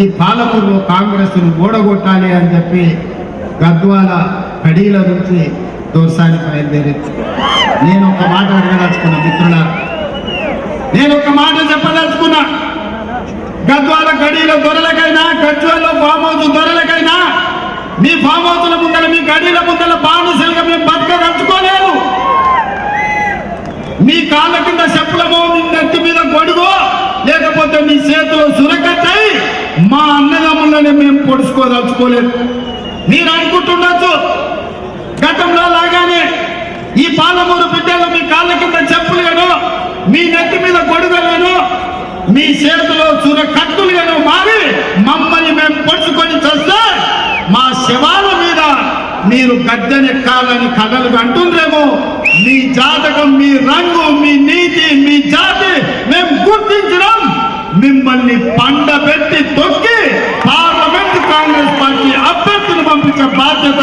ఈ పాలకులు కాంగ్రెస్ను ఓడగొట్టాలి అని చెప్పి గద్వాల కడీల నుంచి దోర్సాని బయలుదేరింది. నేను ఒక మాట అడగదలుచుకున్నా మిత్రుల నేను ఒక మాట చెప్పదలుచుకున్నా. గద్వాల గడీల దొరలకైనా గజ్వాల్లో ఫామ్ హౌస్ దొరలకైనా మీ ఫామ్ హౌస్ల ముందర మీ గడీల ముందర బానిసలుగా మేము బతకదలుచుకోలేదు. మీ కాళ్ళ కింద చెప్పులమో మీ నెత్తి మీద గొడుగో లేకపోతే మీ చేతిలో సుర మిమ్మల్ని మేము పొడుచుకోదలుచుకోలేదు. మీరు అనుకుంటుండొచ్చు గతంలో లాగానే ఈ పాలమూరు బిడ్డలు మీ కాళ్ళ కింద చెప్పులుగాను మీ నెత్తి మీద గొడుగులను మీ చేతిలో చుర కత్తులుగాను మారి మమ్మల్ని మేము పొడుచుకొని చూస్తే మా శవాల మీద మీరు గద్దెనెక్కాలని కథలు అంటుండ్రేమో. మీ జాతకం మీ రంగు మీ నీతి మీ జాతి మేము గుర్తించడం మిమ్మల్ని పండబెట్టి తొక్కి పార్లమెంట్ కాంగ్రెస్ పార్టీ అభ్యర్థులు పంపించే బాధ్యత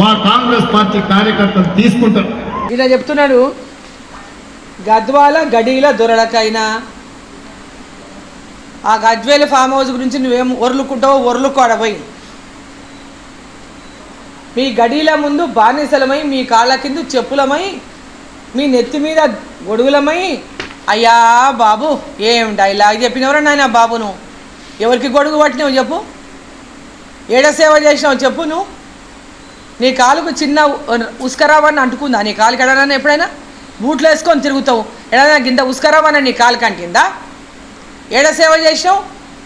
మా కాంగ్రెస్ పార్టీ కార్యకర్తలు తీసుకుంటారు. ఇలా చెప్తున్నాడు గద్వాల గడీల దొరలకైనా ఆ గజ్వేల ఫామ్ హౌస్ గురించి నువ్వేం ఒర్లుకుంటావో ఒర్లుకోడపోయి మీ గడీల ముందు బానిసలమై మీ కాళ్ళ కింద చెప్పులమై మీ నెత్తి మీద గొడుగులమై అయ్యా బాబు ఏం డైలాగ్ చెప్పినవరా నాయన బాబు నువ్వు ఎవరికి గొడుగు పట్టినావు చెప్పు. ఏడ సేవ చేసినావు చెప్పు నువ్వు. నీ కాలుకు చిన్న ఉస్కరావని అంటుకుందా? నీ కాలుకి ఎడనా ఎప్పుడైనా? బూట్లు వేసుకొని తిరుగుతావు. ఎడనా గింత ఉస్కరావని నీ కాలుకి అంటిందా? ఏడ సేవ చేసినావు?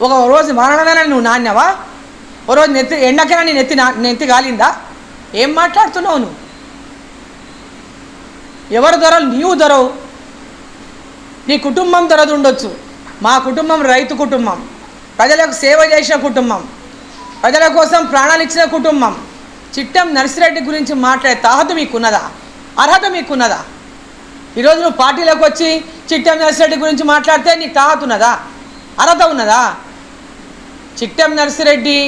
ఒక రోజు మరణమైన నువ్వు నాణ్యవా ఓ రోజు నెత్తి ఎండకైనా నీ నెత్తి నా నెత్తి కాలిందా? ఏం మాట్లాడుతున్నావు నువ్వు? ఎవరు ధరలు నీవు ధరవు నీ కుటుంబం ధరదు ఉండొచ్చు. మా కుటుంబం రైతు కుటుంబం. ప్రజలకు సేవ చేసిన కుటుంబం. ప్రజల కోసం ప్రాణాలు ఇచ్చిన కుటుంబం. చిట్టం నర్సిరెడ్డి గురించి మాట్లాడే తాహత మీకున్నదా? అర్హత మీకున్నదా? ఈరోజు నువ్వు పార్టీలోకి వచ్చి చిట్టం నర్సిరెడ్డి గురించి మాట్లాడితే నీకు తాహత ఉన్నదా? అర్హత ఉన్నదా? చిట్టం నర్సిరెడ్డి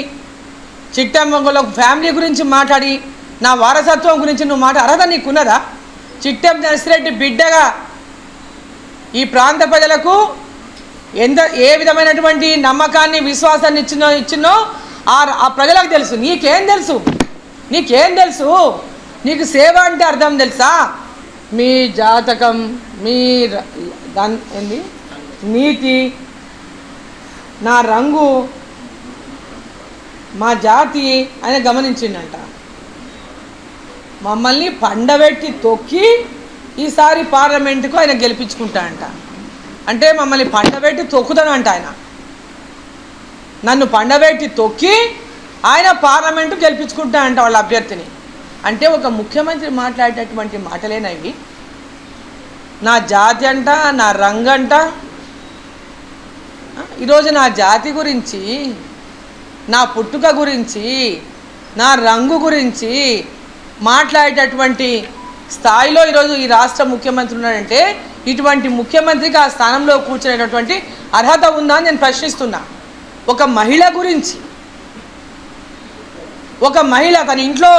చిట్టం ఒక ఫ్యామిలీ గురించి మాట్లాడి నా వారసత్వం గురించి నువ్వు మాట అర్హత నీకున్నదా? చిట్టం నర్సిరెడ్డి బిడ్డగా ఈ ప్రాంత ప్రజలకు ఎంత ఏ విధమైనటువంటి నమ్మకాన్ని విశ్వాసాన్ని ఇచ్చినో ఇచ్చినో ఆ ఆ ప్రజలకు తెలుసు. నీకేం తెలుసు? నీకేం తెలుసు? నీకు సేవ అంటే అర్థం తెలుసా? మీ జాతకం మీ ర- దాన్ ఏంది? నీతి నా రంగు మా జాతి ఆయన గమనించిండంట. మమ్మల్ని పండబెట్టి తొక్కి ఈసారి పార్లమెంటుకు ఆయన గెలిపించుకుంటాడంట. అంటే మమ్మల్ని పండబెట్టి తొక్కుతానంట ఆయన. నన్ను పండబెట్టి తొక్కి ఆయన పార్లమెంటు గెలిపించుకుంటాడంట వాళ్ళ అభ్యర్థిని. అంటే ఒక ముఖ్యమంత్రి మాట్లాడేటటువంటి మాటలేనా ఇవి? నా జాతి అంట నా రంగు అంట. ఈరోజు నా జాతి గురించి నా పుట్టుక గురించి నా రంగు గురించి మాట్లాడేటటువంటి స్థాయిలో ఈరోజు ఈ రాష్ట్ర ముఖ్యమంత్రి ఉన్నాడంటే ఇటువంటి ముఖ్యమంత్రికి ఆ స్థానంలో కూర్చునేటటువంటి అర్హత ఉందా అని నేను ప్రశ్నిస్తున్నా. ఒక మహిళ గురించి ఒక మహిళ తన ఇంట్లో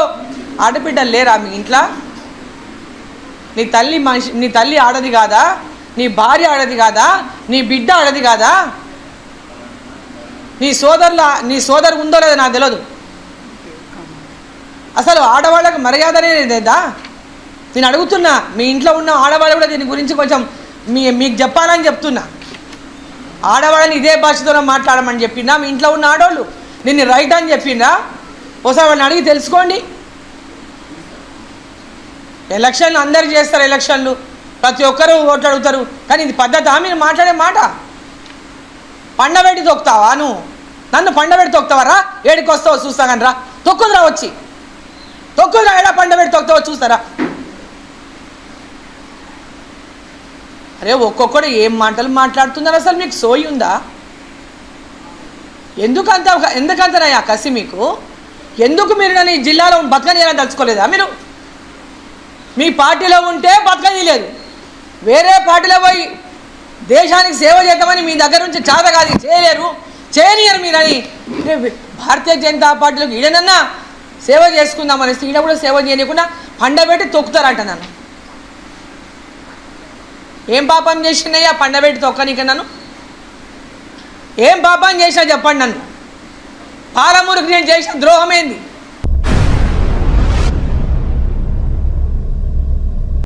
ఆడబిడ్డలు లేరా మీ ఇంట్లో? నీ తల్లి మనిషి నీ తల్లి ఆడది కాదా? నీ భార్య ఆడది కాదా? నీ బిడ్డ ఆడది కాదా? నీ సోదరుల నీ సోదరు ఉందో లేదో నాకు తెలియదు అసలు ఆడవాళ్ళకి మర్యాద అనేది లేదా? నేను అడుగుతున్నా మీ ఇంట్లో ఉన్న ఆడవాళ్ళు కూడా దీని గురించి కొంచెం మీ మీకు చెప్పాలని చెప్తున్నా. ఆడవాళ్ళని ఇదే భాషతో మాట్లాడమని చెప్పినా మీ ఇంట్లో ఉన్న ఆడవాళ్ళు నిన్ను రైట్ అని చెప్పిందా ఒకసారి వాళ్ళని అడిగి తెలుసుకోండి. ఎలక్షన్లు అందరు చేస్తారు ఎలక్షన్లు. ప్రతి ఒక్కరూ ఓట్లు అడుగుతారు. కానీ ఇది పద్ధత మీరు మాట్లాడే మాట. పండబెట్టి తొక్కుతావా నువ్వు? నన్ను పండబెట్టి తొక్కుతావరా ఏడికి వస్తావో చూస్తా కానీ రా. తొక్కుదురా వచ్చి. తొక్కుదురా ఎలా పండబెట్టి తొక్కుతావో చూస్తారా? అరే ఒక్కొక్కడు ఏం మాటలు మాట్లాడుతున్నారు అసలు? మీకు సోయి ఉందా? ఎందుకంత ఎందుకంతనయ్యా కసి మీకు? ఎందుకు మీరు నన్ను ఈ జిల్లాలో బతకనీయాలని తలుచుకోలేదా? మీరు మీ పార్టీలో ఉంటే బతకనీయలేదు వేరే పార్టీలో పోయి దేశానికి సేవ చేద్దామని మీ దగ్గర నుంచి చాత కాదు చేయలేరు చేయనియరు మీరని. భారతీయ జనతా పార్టీలోకి ఈడనన్నా సేవ చేసుకుందామని ఈడ కూడా సేవ చేయకుండా పండబెట్టి తొక్కుతారంట నన్ను. ఏం పాపం చేసిందయ్యా పండబెట్టి తొక్కనిక నన్ను? ఏం పాపం చేసినా చెప్పండి నన్ను. పాలమూరుకు నేను చేసిన ద్రోహం ఏంది?